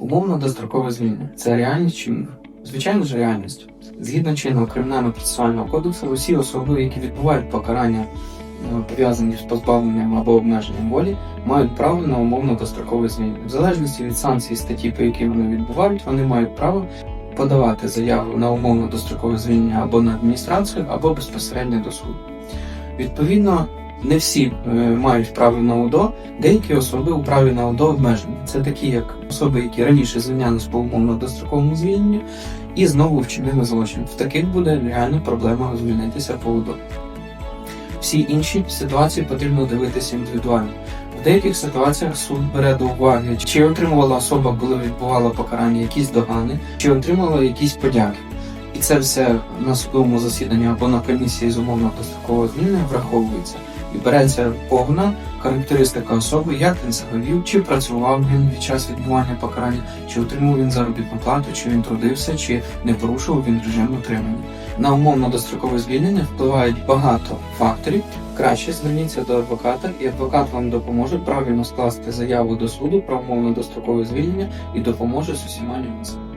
Умовно дострокове звільнення це реальність чи міф? Звичайно ж, реальність. Згідно чинного кримінального процесуального кодексу, усі особи, які відбувають покарання, е, пов'язані з позбавленням або обмеженням волі, мають право на умовно дострокове звільнення. В залежності від санкцій статті, по якій вони відбувають, вони мають право подавати заяву на умовно дострокове звільнення або на адміністрацію, або безпосередньо до суду. Відповідно, не всі е, мають право на УДО, деякі особи у праві на УДО обмежені. Це такі, як особи, які раніше звільнялись по умовно достроковому звільненню, і знову вчинили злочин. В таких буде реальна проблема звільнитися по УДО. Всі інші ситуації потрібно дивитися індивідуально. В деяких ситуаціях суд бере до уваги, чи отримувала особа, коли відбувала покарання, якісь догани, чи отримала якісь подяки. Це все на судовому засіданні або на комісії з умовно дострокового звільнення враховується. І береться повна характеристика особи, як він вів, чи працював він під час відбування покарання, чи отримав він заробітну плату, чи він трудився, чи не порушував він режим утримання. На умовно дострокове звільнення впливають багато факторів. Краще зверніться до адвоката, і адвокат вам допоможе правильно скласти заяву до суду про умовно дострокове звільнення і допоможе з усіма нюансами.